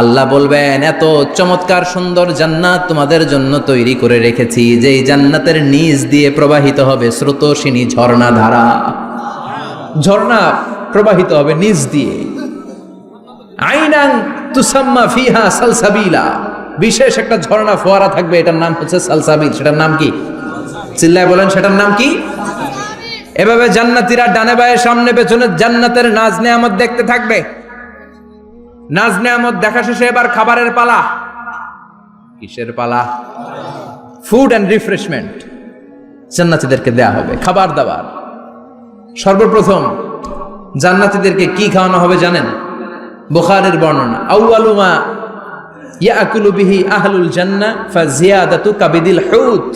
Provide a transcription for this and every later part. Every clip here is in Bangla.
আল্লাহ বলবেন, এত চমৎকার সুন্দর জান্নাত তোমাদের জন্য তৈরি করে রেখেছি, যেই জান্নাতের নিচ দিয়ে প্রবাহিত হবে স্রোতসিনী ঝর্ণা ধারা ঝর্ণা প্রবাহিত হবে নিচ দিয়ে। আইনাং তুসাম্মা ফিহা সালসাবিলা। বিশেষ একটা ঝর্ণা ফোয়ারা থাকবে, এটার নাম হচ্ছে সালসাবিল। সেটার নাম কি? চিল্লায় বলেন, সেটার নাম কি? এভাবে জান্নাতীরা ডানে বায়ে, সামনে পেছনে জান্নাতের নাজ নেয়ামত দেখতে থাকবে। নাজ নেয়ামত দেখা শেষে এবার খাবারের পালা। কিসের পালা? ফুড অ্যান্ড রিফ্রেশমেন্ট জান্নাতীদেরকে দেয়া হবে, খাবার দাবার। সর্বপ্রথম, জান্নাতীদেরকে কি খাওয়ানো হবে জানেন? বুখারের বর্ণনা আউয়ালুমা ইয়াকুলু বিহি আহলুল জান্নাহ ফাজিয়াদাতু কাবিদিল হুত।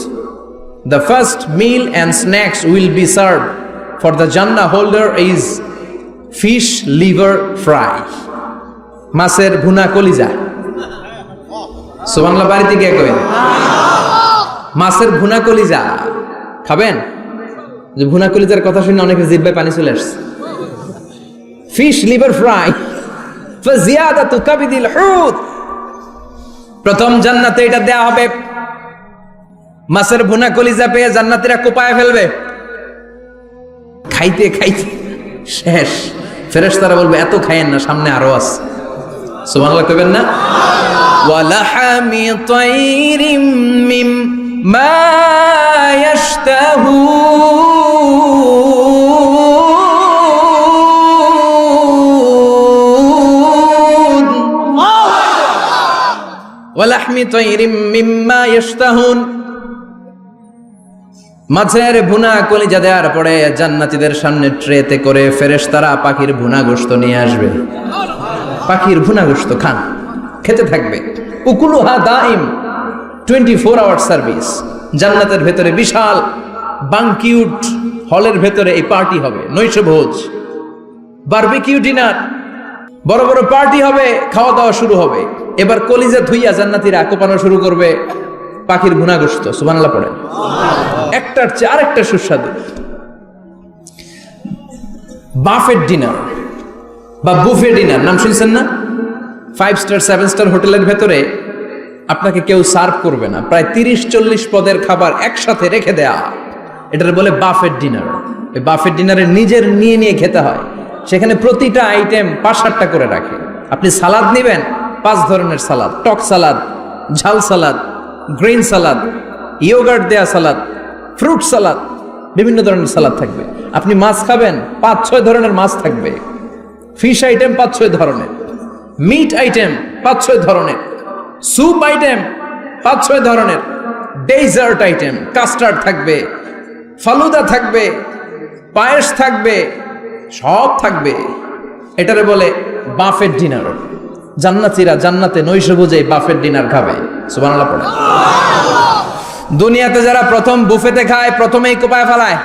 The first meal and snacks will be served for the Jannah holder is fish liver fry. মাছের ভুনা কলিজা। সুবহানাল্লাহ, বাড়িতে গিয়ে কবেন মাছের ভুনা কলিজা। খাবেন? যে ভুনা কলিজার কথা শুনে অনেকের জিব্বায় পানি চলে আসছে। ফিশ লিভার ফ্রাই ফাজিয়াদাতু কাবিদিল হুত প্রথম জান্নাতে এটা দেয়া হবে। মাছের ভুনা কলিজা পেয়ে জান্নাতীরা কোপায় ফেলবে। খাইতে খাইতে, শেষ। ফেরেশ তারা বলবে, এত খাইয়েন না, সামনে আরও আছে। সুবহানাল্লাহ কইবেন না? ওয়ালাহামি তাইরিম মিম মা মিম্মা ইয়াশতাহুন। মাছের ভুনা কলিজা দেওয়ার পরে জান্নাতীদের সামনে ট্রেতে করে ফেরেশতারা পাখির ভুনা গোস্ত নিয়ে আসবে। পাখির ভুনা গোশত খান। খেতে থাকবে। উকুলুহা দাইম টোয়েন্টি ফোর আওয়ার সার্ভিস জান্নাতের ভেতরে বিশাল বাংকিউট হলের ভেতরে এই পার্টি হবে। নৈশ ভোজ। বারবিকিউ ডিনার বড় বড় পার্টি হবে খাওয়া দাওয়া শুরু হবে। এবার কলিজা ধুইয়া জান্নাতীরা কোপানো শুরু করবে পাখির গুণাগ্রস্ত সুবানাল্লাহ পড়ে একটার চেয়ে আরেকটা সুস্বাদু। বাফেট ডিনার বা বুফে ডিনার, নাম শুনছেন না? ফাইভ স্টার সেভেন স্টার হোটেলের ভেতরে আপনাকে কেউ সার্ভ করবে না। প্রায় তিরিশ, চল্লিশ পদের খাবার একসাথে রেখে দেয়া। এটার বলে বাফের ডিনার এই বাফেট ডিনারে নিজের নিয়ে নিয়ে খেতে হয়। সেখানে প্রতিটা আইটেম পাঁচ, সাতটা করে রাখে। আপনি সালাদ নেবেন, পাঁচ ধরনের সালাদ টক সালাদ ঝাল সালাদ গ্রিন সালাদ ইয়োগার্ট দেয়া সালাদ ফ্রুট সালাদ বিভিন্ন ধরনের সালাদ থাকবে। আপনি মাছ খাবেন, পাঁচ, ছয় ধরনের মাছ থাকবে। ফিশ আইটেম পাঁচ ছয় ধরনের, মিট আইটেম পাঁচ ছয় ধরনের, স্যুপ আইটেম পাঁচ ছয় ধরনের, ডেজার্ট আইটেম, কাস্টার্ড থাকবে, ফালুদা থাকবে, পায়েস থাকবে, সব থাকবে। এটারে বলে বাফের ডিনার। জান্নাতিরা জান্নাতে নৈশ বুঝে বাফেট ডিনার খাবে। সুবহানাল্লাহ পড়ে। দুনিয়াতে যারা প্রথম বুফেতে খায়, প্রথমেই কোপায় ফেলায়।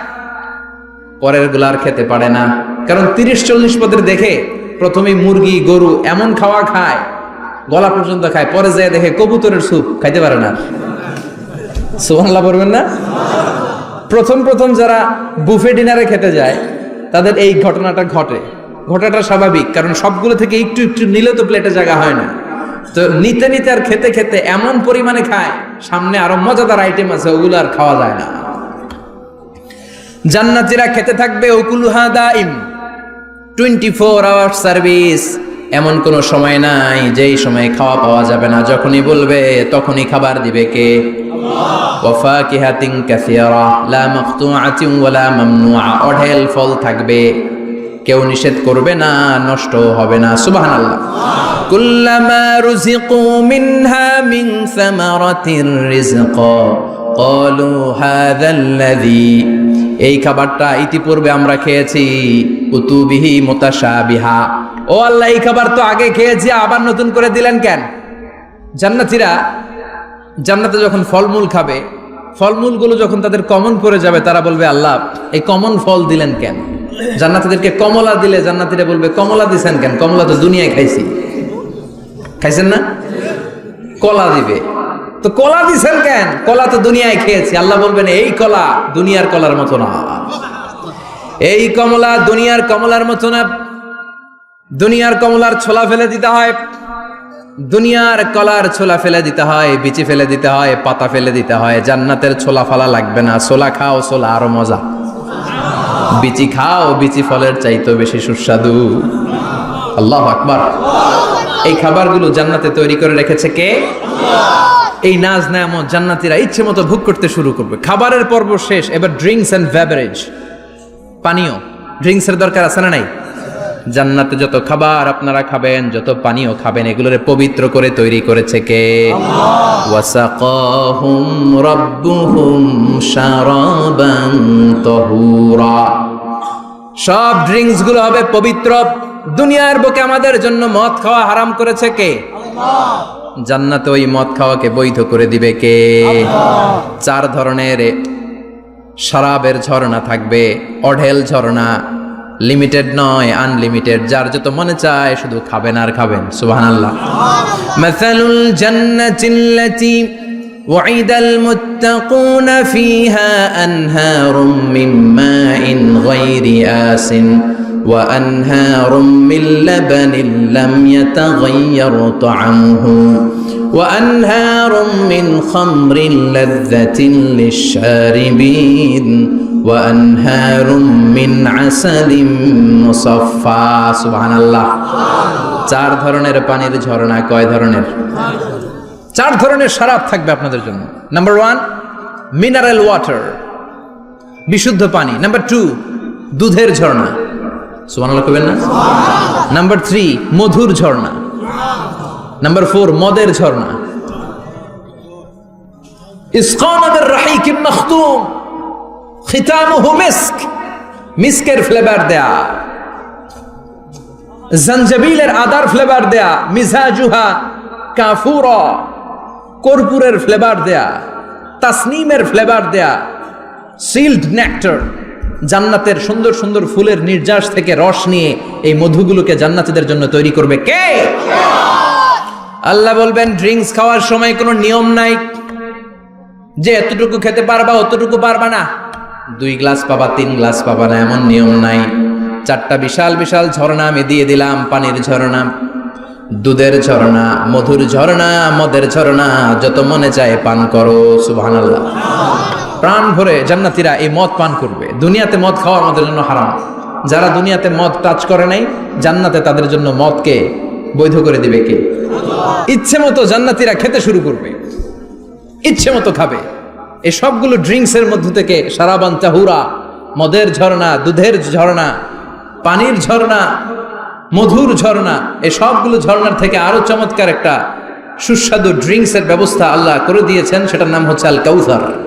পরেরগুলার খেতে পারে না। কারণ তিরিশ চল্লিশ পদের দেখে প্রথমে মুরগি, গরু এমন খাওয়া খায়, গলা পর্যন্ত খায়, পরে যায় দেখে কবুতরের স্যুপ, খাইতে পারে না। সুবহানাল্লাহ পড়বেন না? প্রথম প্রথম যারা বুফে ডিনারে খেতে যায়, তাদের এই ঘটনাটা ঘটে। ঘটাটা স্বাভাবিক, কারণ সবগুলো থেকে একটু একটু নিলে তো প্লেটে জায়গা হয় না। তো নিতে নিতে আর খেতে খেতে এমন পরিমাণে খায়, সামনে আরও মজাদার আইটেম আছে, ওগুলো আর খাওয়া যায় না। জান্নাতিরা খেতে থাকবে, ওকুলুহা দাইম। Twenty four hour service. এমন কোনো সময় নাই যেই সময় খাওয়া পাওয়া যাবে না। যখনই বলবে তখনই খাবার দিবে কে? ওয়াফাকিহাতিন কাসিরা লা মাকতুআতিন ওয়ালা মামনুআ অঢেল ফল থাকবে। কেউ নিষেধ করবে না নষ্ট হবে না। সুবহানাল্লাহ। কুল্লামা রুজিকু মিনহা মিন সামারাতির রিজকা ক্বালু হাযাল্লাযী এই খাবারটা ইতিপূর্বে আমরা খেয়েছি। উতুবিহি মুতাশাবিহা। ও আল্লাহ, এই খাবার তো আগে খেয়েছি, আবার নতুন করে দিলেন কেন? জান্নাতীরা জান্নাতে যখন ফলমূল খাবে, ফলমূলগুলো যখন তাদের কমন পড়ে যাবে, তারা বলবে, আল্লাহ, এই কমন ফল দিলেন কেন? জান্নাতীদেরকে কমলা দিলে জান্নাতীরা বলবে, কমলা দিছেন কেন? কমলা তো দুনিয়ায় খাইছি। খাইছেন না? কলা দিবে। তো কলা দিছেন কেন? কলা তো দুনিয়ায় খেয়েছি। আল্লাহ বলবেন, এই কলা দুনিয়ার কলার মতো না। এই কমলা দুনিয়ার কমলার মতো না। দুনিয়ার কমলার ছোলা ফেলে দিতে হয়। দুনিয়ার কলার ছোলা ফেলে দিতে হয়, বিচি ফেলে দিতে হয়, পাতা ফেলে দিতে হয়। জান্নাতের ছোলা ফালা লাগবে না। ছোলা খাও, ছোলা আরও মজা। বিচি খাও, বিচি ফলের চাইতো বেশি সুস্বাদু। আল্লাহ আকবার। এই খাবারগুলো জান্নাতে তৈরি করে রেখেছে কে? এই নাজ নামত জান্নাতিরা ইচ্ছে মতো ভোগ করতে শুরু করবে। খাবারের পর্ব শেষ, এবার ড্রিঙ্কস অ্যান্ড ব্যাভারেজ পানীয় ড্রিঙ্কসের দরকার আছে না নাই? জান্নাতে যত খাবার আপনারা খাবেন, যত পানীয় খাবেন, এগুলোরে পবিত্র করে তৈরি করেছে কে? সব ড্রিঙ্কসগুলো হবে পবিত্র। দুনিয়ার বুকে আমাদের জন্য মদ খাওয়া হারাম করেছে কে? জান্নাতে ওই মদ খাওয়াকে বৈধ করে দিবে কে চার ধরনের শরাবের ঝর্ণা থাকবে অঢেল ঝর্ণা লিমিটেড নয় আনলিমিটেড যার যত মনে চায় শুধু খাবেন আর খাবেন সুবহানাল্লাহ মাসালুল জান্নাতিল্লাতি وعد المتقون فيها أنهار من ماء غير آس وأنهار من لبن لم يتغير طعمه وأنهار من خمر لذة للشاربين وأنهار من عسل مصفى سبحان الله চার ধরনের পানির ঝর্ণা কয় ধরনের চার ধরনের শরাব থাকবে আপনাদের জন্য নাম্বার ওয়ান মিনারেল ওয়াটার বিশুদ্ধ পানি নাম্বার টু দুধের ঝর্ণা সুবহানাল্লাহ কবেন না? নাম্বার থ্রি মধুর ঝর্ণা। নাম্বার ফোর মদের ঝর্ণা। ইসকানাদের রাহিকিম মখতুম খিতামুহু মিস্ক। মিস্কের ফ্লেভার দেয়া। জঞ্জবিলের আদার ফ্লেভার দেয়া। মিজাজুহা কাফুরা। কর্পূরের ফ্লেভার দেয়া। তাসনিমের ফ্লেভার দেয়া। সিল্ড নেক্টার জান্নাতের সুন্দর সুন্দর ফুলের নির্যাস থেকে রস নিয়ে এই মধুগুলোকে জান্নাতীদের জন্য তৈরি করবে কে? আল্লাহ বলবেন ড্রিঙ্কস খাওয়ার সময় কোনো নিয়ম নাই। যে এতটুকু খেতে পারবা, অতটুকু পারবা না। দুই গ্লাস পাবা, তিন গ্লাস পাবা না, এমন নিয়ম নাই। চারটা বিশাল বিশাল ঝর্ণা আমি দিয়ে দিলাম, পানির ঝর্ণা, দুধের ঝর্ণা, মধুর ঝর্ণা, মদের ঝর্ণা, যত মনে চায় পান করো, সুবহানাল্লাহ। প্রাণ ভরে জান্নাতীরা এই মদ পান করবে। দুনিয়াতে মদ খাওয়া আমাদের জন্য হারাম। যারা দুনিয়াতে মদ টাচ করে নাই, জান্নাতে তাদের জন্য মদকে বৈধ করে দিবে কে? ইচ্ছে মতো জান্নাতীরা খেতে শুরু করবে। ইচ্ছে মতো খাবে। এই সবগুলো ড্রিঙ্কসের মধ্য থেকে সারাবান চাহুরা মদের ঝর্ণা, দুধের ঝর্ণা, পানির ঝর্ণা, মধুর ঝর্ণা, এই সবগুলো ঝর্ণার থেকে আরও চমৎকার একটা সুস্বাদু ড্রিঙ্কসের ব্যবস্থা আল্লাহ করে দিয়েছেন। সেটার নাম হচ্ছে আল কাউসার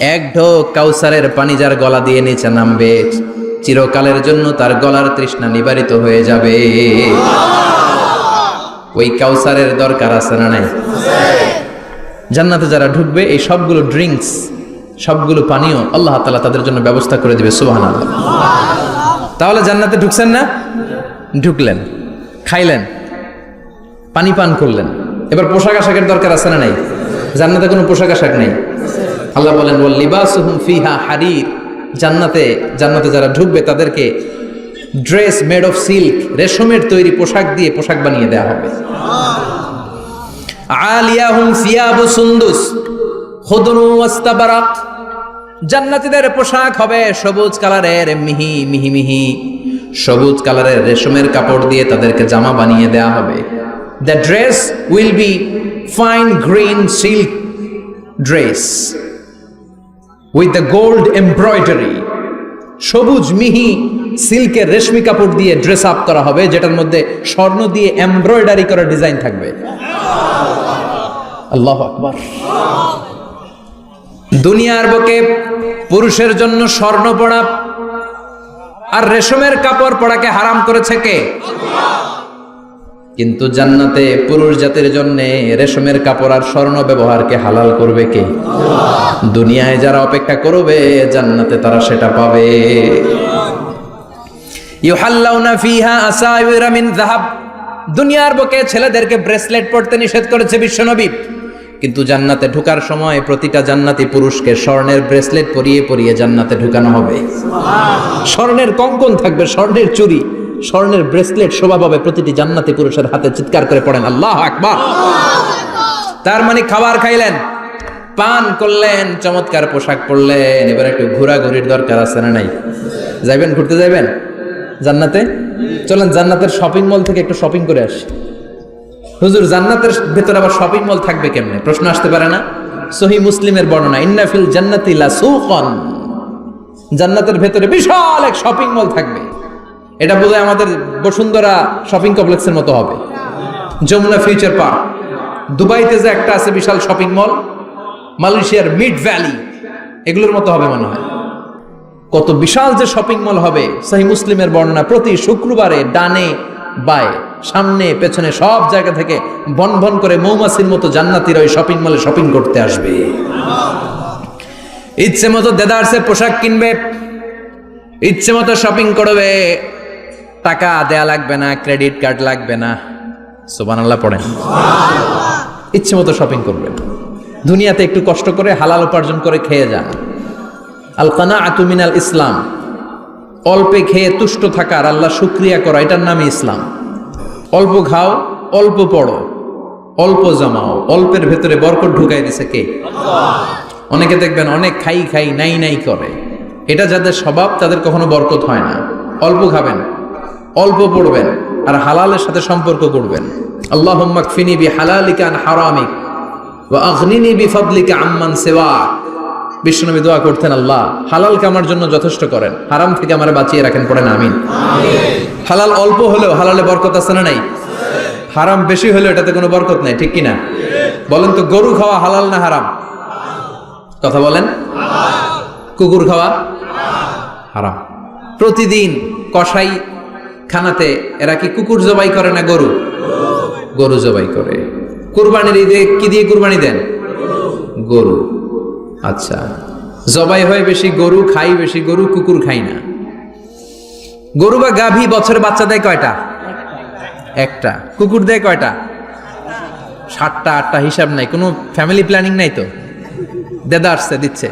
এক ঢোক কাউসারের পানি যার গলা দিয়ে নিচে নামবে। চিরকালের জন্য তার গলার তৃষ্ণা নিবারিত হয়ে যাবে। ওই কাউসারের দরকার আছে না নাই? জান্নাতে যারা ঢুকবে, এই সবগুলো ড্রিঙ্কস, সবগুলো পানীয় আল্লাহ তালা তাদের জন্য ব্যবস্থা করে দিবে সুবাহ তাহলে জান্নাতে ঢুকছেন না? ঢুকলেন, খাইলেন, পানি পান করলেন। এবার পোশাক আশাকের দরকার আছে না নাই? জান্নাতে কোনো পোশাক আশাক নেই? আল্লাহ বলেন ফিহা হারির। জান্নাতে জান্নাতে যারা ঢুকবে, তাদেরকে ড্রেস মেড অফ সিল্ক রেশমের তৈরি পোশাক দিয়ে পোশাক বানিয়ে দেওয়া হবে। আলিয়াহুম জান্নাতীদের পোশাক হবে সবুজ কালারের, মিহি মিহি মিহি। সবুজ কালারের রেশমের কাপড় দিয়ে তাদেরকে জামা বানিয়ে দেওয়া হবে। The dress will be fine silk dress with the gold embroidery সবুজ মিহি সিল্কের রেশমি কাপড় দিয়ে ড্রেস আপ করা হবে, যেটার মধ্যে স্বর্ণ দিয়ে এমব্রয়ডারি করা ডিজাইন থাকবে। আল্লাহ আকবার। দুনিয়ার বুকে পুরুষের জন্য স্বর্ণ পড়া আর রেশমের কাপড় পড়াকে হারাম করেছে কে? কিন্তু জান্নাতে পুরুষ জাতির জন্য রেশমের কাপড় আর স্বর্ণ ব্যবহারকে হালাল করবে কে? দুনিয়ায় যারা অপেক্ষা করবে, জান্নাতে তারা সেটা পাবে। ইউহাল্লাউনা ফিহা আসাইরা মিন যাহাব। দুনিয়ার বুকে ছেলেদেরকে ব্রেসলেট পরতে নিষেধ করেছে বিশ্বনবী। কিন্তু জান্নাতে ঢোকার সময় প্রতিটা জান্নাতি পুরুষকে স্বর্ণের ব্রেসলেট পরিয়ে পরিয়ে জান্নাতে ঢুকানো হবে। স্বর্ণের কঙ্কন থাকবে, স্বর্ণের চুরি স্বর্ণের ব্রেসলেট শোভা পাবে প্রতিটি জান্নাতি পুরুষের হাতে। চিৎকার করে পড়েন, আল্লাহ আকবার! তার মানে খাবার খাইলেন, পান করলেন, চমৎকার পোশাক পরলেন। এবার একটু ঘোরাঘুরির দরকার আছে না নাই? যাইবেন, ঘুরতে যাইবেন? জান্নাতে? চলেন, জান্নাতের শপিং মল থেকে একটু শপিং করে আসি। হুজুর, জান্নাতের ভেতরে আবার শপিং মল থাকবে কেমনে? প্রশ্ন আসতে পারে না? সহি মুসলিমের বর্ণনা ইন্নাফিল জান্নাতি লা সুকন জান্নাতের ভেতরে বিশাল এক শপিং মল থাকবে। এটা বোধহয় আমাদের বসুন্ধরা শপিং কমপ্লেক্সের মতো হবে। Jamuna future park. দুবাইতে যে একটা আছে বিশাল শপিং মল, মালয়েশিয়ার মিড ভ্যালি, এগুলোর মতো হবে মনে হয়। কত বিশাল যে শপিং মল হবে সাহি মুসলিমের বর্ণনা প্রতি শুক্রবারে ডানে বায়ে, সামনে, পেছনে সব জায়গা থেকে বন বন করে মৌমাছির মতো জান্নাতিরা ওই শপিং মলে শপিং করতে আসবে। ইচ্ছে মতো দেদারসে পোশাক কিনবে, ইচ্ছে মতো শপিং করবে। টাকা দেয়া লাগবে না ক্রেডিট কার্ড লাগবে না। সোবান আল্লাহ পড়েন। ইচ্ছে মতো শপিং করবেন। দুনিয়াতে একটু কষ্ট করে হালাল উপার্জন করে খেয়ে যান। আল কানা আতুমিনাল ইসলাম। অল্পে খেয়ে তুষ্ট থাকার আল্লাহ শুক্রিয়া করা এটার নামই ইসলাম। অল্প খাও অল্প পড়ো অল্প জমাও অল্পের ভেতরে বরকত ঢুকাই দিছে কে? অনেকে দেখবেন অনেক খাই খাই নাই নাই করে। এটা যাদের স্বভাব তাদের কখনো বরকত হয় না। অল্প খাবেন। অল্প পড়বেন আর হালালের সাথে সম্পর্ক করবেন। আল্লাহ ফিনি বি হালালিকা আন হারামিক আগনিনি বি ফাদলিকা আম্মান সেওয়া বিশ্বনবী দোয়া করতেন, আল্লাহ, হালালকে আমার জন্য যথেষ্ট করেন, হারাম থেকে আমার বাঁচিয়ে রাখেন, পড়েন, আমিন। হালাল অল্প হলেও হালালে বরকত আছে না নাই? হারাম বেশি হলেও এটাতে কোনো বরকত নাই, ঠিক কিনা? বলেন তো, গরু খাওয়া হালাল না হারাম? কথা বলেন। কুকুর খাওয়া হারাম। প্রতিদিন কসাই খানাতে, এরা কি কুকুর জবাই করে না গরু? গরু জবাই করে। কুরবানির ঈদে কি দিয়ে কুরবানি দেন? গরু। আচ্ছা জবাই হয় বেশি গরু খাই, বেশি গরু কুকুর খাই না। গরু বা গাভী বছরে বাচ্চা দেয় কয়টা? একটা। কুকুর দেয় কয়টা? সাতটা, আটটা হিসাব নাই, কোনো ফ্যামিলি প্ল্যানিং নাই তো? দেদা আসছে, দিচ্ছে।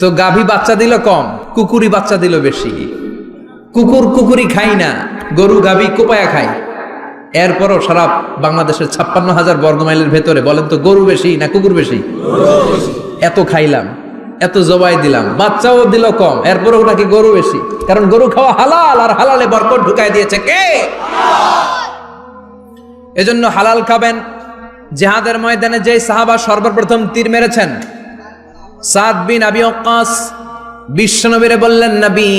তো গাভী বাচ্চা দিল কম কুকুরি বাচ্চা দিল বেশি। কুকুর কুকুরি খাই না, গরু গাভী কোপায়া খায়। এরপরও সারা বাংলাদেশের ছাপ্পান্ন হাজার বর্গমাইলের ভেতরে বলেন তো গরু বেশি না কুকুর বেশি? এত খাইলাম, এত জবাই দিলাম, বাচ্চাও দিল কম, এরপরও নাকি গরু বেশি? কারণ গরু খাওয়া হালাল আর হালালে বরকত ঢুকাই দিয়েছে কে? এজন্য হালাল খাবেন। জেহাদের ময়দানে যে সাহাবা সর্বপ্রথম তীর মেরেছেন, সাদ বিন আবি ওয়াক্কাস বিশ্বনবীরে বললেন, নবী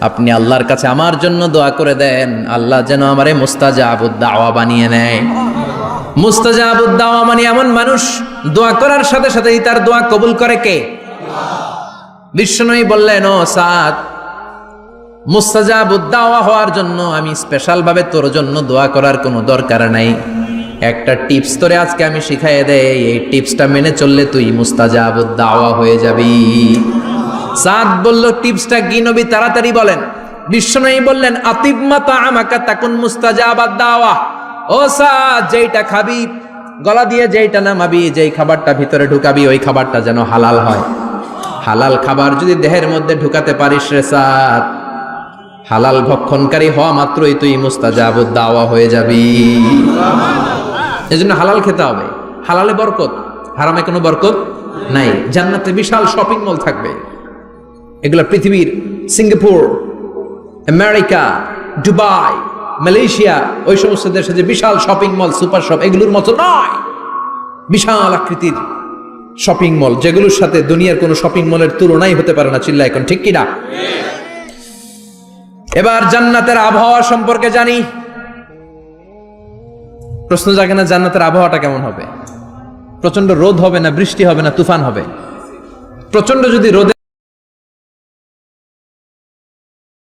আপনি আল্লাহর কাছে আমার জন্য দোয়া করে দেন, আল্লাহ যেন আমারে মুস্তাজাবুদ দাওয়া বানিয়ে নেয়। মুস্তাজাবুদ দাওয়া মানে এমন মানুষ, দোয়া করার সাথে সাথেই তার দোয়া কবুল করে কে? বিশ্বনবী বললেন, ও সাদ মুস্তাজাবুদ দাওয়া হওয়ার জন্য আমি স্পেশাল ভাবে তোর জন্য দোয়া করার কোনো দরকার নাই। একটা টিপস তোরে আজকে আমি শিখাই দেই। এই টিপসটা মেনে চললে তুই মুস্তাজাবুদ দাওয়া হয়ে যাবি। সাদ বলল টিপসটা কি নবী? তাড়াতাড়ি বলেন। বিশ্বনবী বললেন আতিবমাতা আমাকা তাকুন মুস্তাজাবাদ দাওয়া ও সাদ, যেইটা খাবি, গলা দিয়ে যেইটা নামাবি, যেই খাবারটা ভিতরে ঢুকাবি, ওই খাবারটা যেন হালাল হয়। হালাল খাবার যদি দেহের মধ্যে ঢুকাতে পারিস রে সাদ, হালাল ভক্ষণকারী হওয়া মাত্রই তুই মুস্তাজাবুদ দাওয়া হয়ে যাবি। এজন্য হালাল খেতে হবে। হালালে বরকত, হারামে কোনো বরকত নাই। জান্নাতে বিশাল শপিং মল থাকবে। এগুলো পৃথিবীর সিঙ্গাপুর, আমেরিকা, দুবাই, মালয়েশিয়া, ওই সমস্ত দেশে যে বিশাল শপিং মল সুপার শপ এগুলোর মতো নয়। বিশাল আকৃতির শপিং মল যেগুলোর সাথে দুনিয়ার কোনো শপিং মলের তুলনাই হতে পারে না চিল্লা এখন ঠিক কিনা? এবার জান্নাতের আবহাওয়া সম্পর্কে জানি। প্রশ্ন জাগে না জান্নাতের আবহাওয়াটা কেমন হবে? প্রচণ্ড রোদ হবে না, বৃষ্টি হবে না, তুফান হবে। প্রচণ্ড যদি রোদে